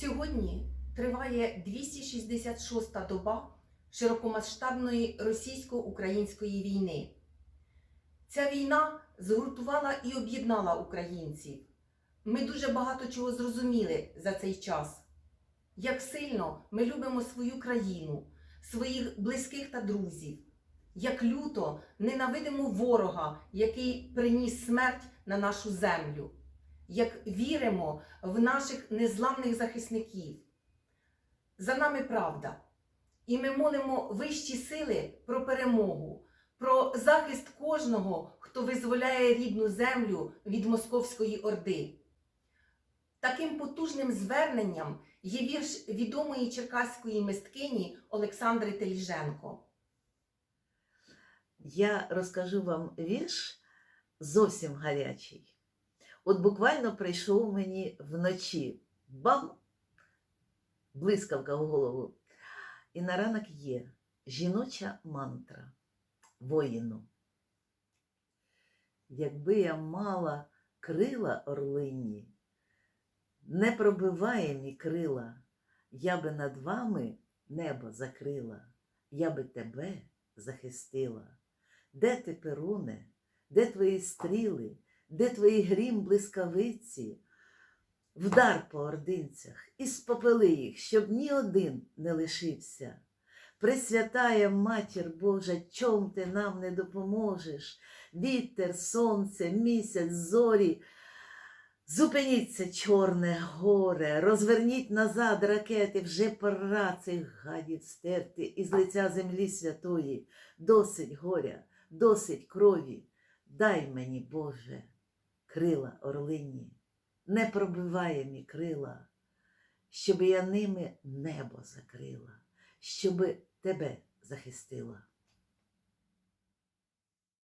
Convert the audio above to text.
Сьогодні триває 266-та доба широкомасштабної російсько-української війни. Ця війна згуртувала і об'єднала українців. Ми дуже багато чого зрозуміли за цей час. Як сильно ми любимо свою країну, своїх близьких та друзів, як люто ненавидимо ворога, який приніс смерть на нашу землю, як віримо в наших незламних захисників. За нами правда. І ми молимо вищі сили про перемогу, про захист кожного, хто визволяє рідну землю від Московської Орди. Таким потужним зверненням є вірш відомої черкаської мисткині Олександри Теліженко. Я розкажу вам вірш зовсім гарячий. От буквально прийшов мені вночі бам! Блискавка в голову. І на ранок є жіноча мантра воїну. Якби я мала крила орлині, непробиваємі крила, я би над вами небо закрила, я би тебе захистила. Де ти, Перуне, де твої стріли, де твої грім блискавиці? Вдар по ординцях і спопели їх, щоб ні один не лишився. Пресвятая матір Божа, чом ти нам не допоможеш? Вітер, сонце, місяць, зорі. Зупиніться, чорне горе, розверніть назад ракети, вже пора цих гадів стерти із лиця землі святої. Досить горя, досить крові. Дай мені, Боже, крила орлині, не пробиває мі крила, щоб я ними небо закрила, щоб тебе захистила.